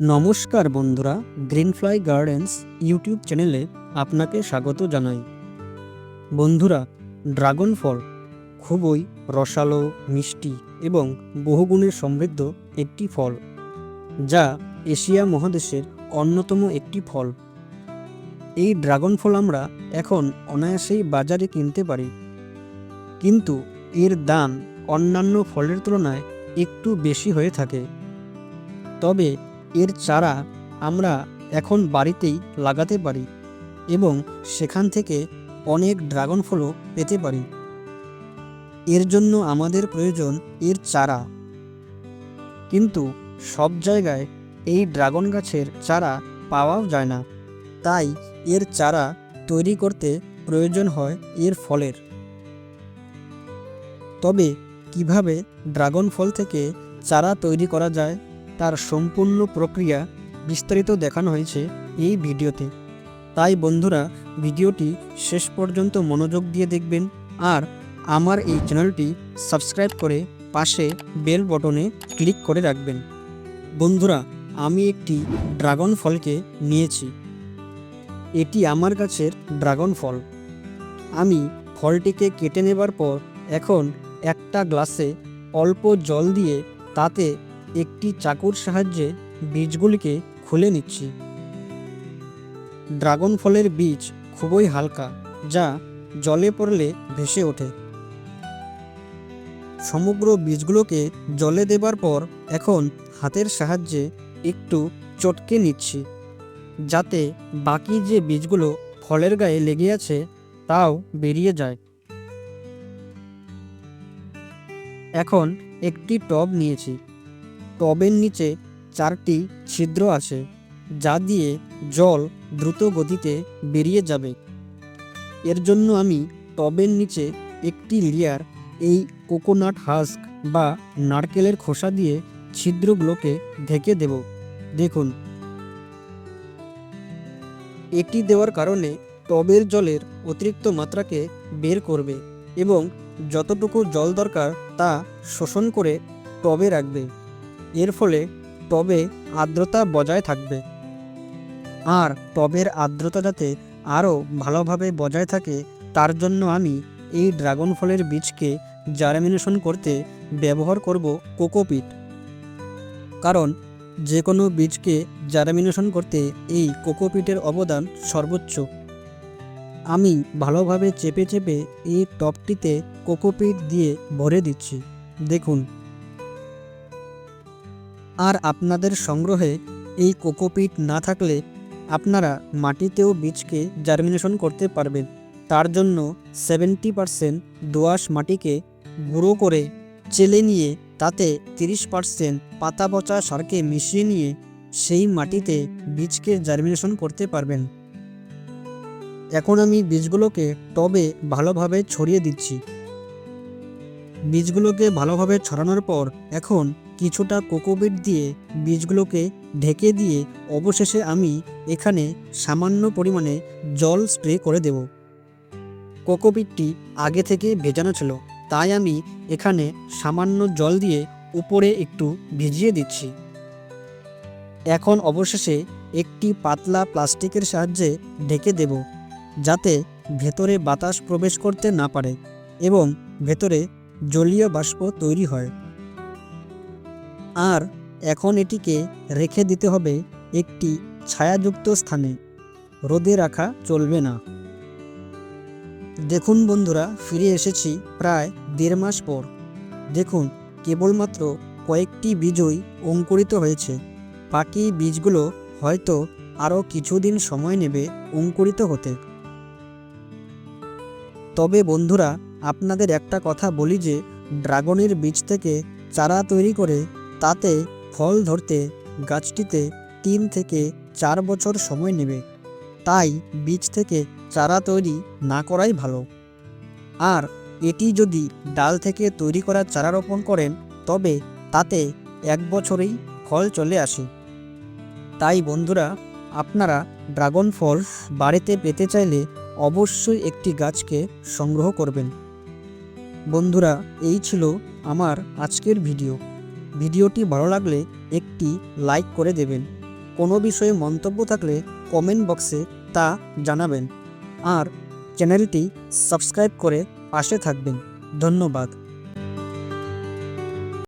নমস্কার বন্ধুরা, গ্রিনফ্লাই gardens YouTube চ্যানেলে আপনাকে স্বাগত জানাই। বন্ধুরা ড্রাগন ফল খুবই রসালো, মিষ্টি এবং বহুগুণে সমৃদ্ধ একটি ফল, যা এশিয়া মহাদেশের অন্যতম একটি ফল। এই ড্রাগন ফল আমরা এখন অনায়াসেই বাজারে কিনতে পারি। কিন্তু এর দাম অন্যান্য ফলের তুলনায় একটু বেশি হয়ে থাকে। তবে এর চারা আমরা এখন বাড়িতেই লাগাতে পারি এবং সেখান থেকে অনেক ড্রাগন ফলও পেতে পারি। এর জন্য আমাদের প্রয়োজন এর চারা। কিন্তু সব জায়গায় এই ড্রাগন গাছের চারা পাওয়াও যায় না। তাই এর চারা তৈরি করতে প্রয়োজন হয় এর ফলের। তবে কীভাবে ড্রাগন ফল থেকে চারা তৈরি করা যায়? তার সম্পূর্ণ প্রক্রিয়া বিস্তারিত দেখানো হয়েছে এই ভিডিওতে। তাই বন্ধুরা, ভিডিওটি শেষ পর্যন্ত মনোযোগ দিয়ে দেখবেন আর আমার এই চ্যানেলটি সাবস্ক্রাইব করে পাশে বেল বটনে ক্লিক করে রাখবেন। বন্ধুরা, আমি একটি ড্রাগন ফলকে নিয়েছি। এটি আমার গাছের ড্রাগন ফল। আমি ফলটিকে কেটে নেবার পর এখন একটা গ্লাসে অল্প জল দিয়ে তাতে একটি চাকুর সাহায্যে বীজগুলিকে খুলে নিচ্ছি। ড্রাগন ফলের বীজ খুবই হালকা, যা জলে পড়লে ভেসে ওঠে। সমগ্র বীজগুলোকে জলে দেবার পর এখন হাতের সাহায্যে একটু চটকে নিচ্ছি, যাতে বাকি যে বীজগুলো ফলের গায়ে লেগে আছে তাও বেরিয়ে যায়। এখন একটি টব নিয়েছি। টবের নিচে চারটি ছিদ্র আছে, যা দিয়ে জল দ্রুত গতিতে বেরিয়ে যাবে। এর জন্য আমি টবের নিচে একটি লেয়ার, এই কোকোনাট হাস্ক বা নারকেলের খোসা দিয়ে ছিদ্রগুলোকে ঢেকে দেব। দেখুন। এটি দেওয়ার কারণে টবের জলের অতিরিক্ত মাত্রাকে বের করবে এবং যতটুকু জল দরকার তা শোষণ করে টবে রাখবে। এর ফলে টবে আর্দ্রতা বজায় থাকবে। আর টবের আর্দ্রতা যাতে আরও ভালোভাবে বজায় থাকে, তার জন্য আমি এই ড্রাগন ফলের বীজকে জার্মিনেশন করতে ব্যবহার করব কোকোপিট কারণ যে কোনো বীজকে জার্মিনেশন করতে এই কোকোপিটের অবদান সর্বোচ্চ। আমি ভালোভাবে চেপে চেপে এই টবটিতে কোকোপিট দিয়ে ভরে দিচ্ছি। দেখুন। আর আপনাদের সংগ্রহে এই কোকোপিট না থাকলে আপনারা মাটিতেও বীজকে জার্মিনেশন করতে পারবেন। তার জন্য সেভেন্টি পারসেন্ট দোআঁশ মাটিকে গুঁড়ো করে চেলে নিয়ে তাতে তিরিশ পারসেন্ট পাতা পচা সারকে মিশিয়ে নিয়ে সেই মাটিতে বীজকে জার্মিনেশন করতে পারবেন। এখন আমি বীজগুলোকে টবে ভালোভাবে ছড়িয়ে দিচ্ছি। বীজগুলোকে ভালোভাবে ছড়ানোর পর এখন কিছুটা কোকোবিট দিয়ে বীজগুলোকে ঢেকে দিয়ে অবশেষে আমি এখানে সামান্য পরিমাণে জল স্প্রে করে দেব। কোকোপিটটি আগে থেকে ভেজানো ছিল, তাই আমি এখানে সামান্য জল দিয়ে উপরে একটু ভিজিয়ে দিচ্ছি। এখন অবশেষে একটি পাতলা প্লাস্টিকের সাহায্যে ঢেকে দেব, যাতে ভেতরে বাতাস প্রবেশ করতে না পারে এবং ভেতরে জলীয় বাষ্প তৈরি হয়। আর এখন এটিকে রেখে দিতে হবে একটি ছায়াযুক্ত স্থানে। রোদে রাখা চলবে না। দেখুন বন্ধুরা, ফিরে এসেছি প্রায় দেড় মাস পর। দেখুন, কেবলমাত্র কয়েকটি বীজই অঙ্কুরিত হয়েছে। বাকি বীজগুলো হয়তো আরও কিছুদিন সময় নেবে অঙ্কুরিত হতে। তবে বন্ধুরা, আপনাদের একটা কথা বলি যে, ড্রাগনের বীজ থেকে চারা তৈরি করে তাতে ফল ধরতে গাছটিতে তিন থেকে চার বছর সময় নেবে। তাই বীজ থেকে চারা তৈরি না করাই ভালো। আর এটি যদি ডাল থেকে তৈরি করা চারা রোপণ করেন, তবে তাতে এক বছরেই ফল চলে আসে। তাই বন্ধুরা, আপনারা ড্রাগন ফল বাড়িতে পেতে চাইলে অবশ্যই একটি গাছকে সংগ্রহ করবেন। বন্ধুরা, এই ছিল আমার আজকের ভিডিও। ভিডিওটি ভালো লাগলে একটি লাইক করে দেবেন। কোনো বিষয়ে মন্তব্য থাকলে কমেন্ট বক্সে তা জানাবেন। আর চ্যানেলটি সাবস্ক্রাইব করে পাশে থাকবেন। ধন্যবাদ।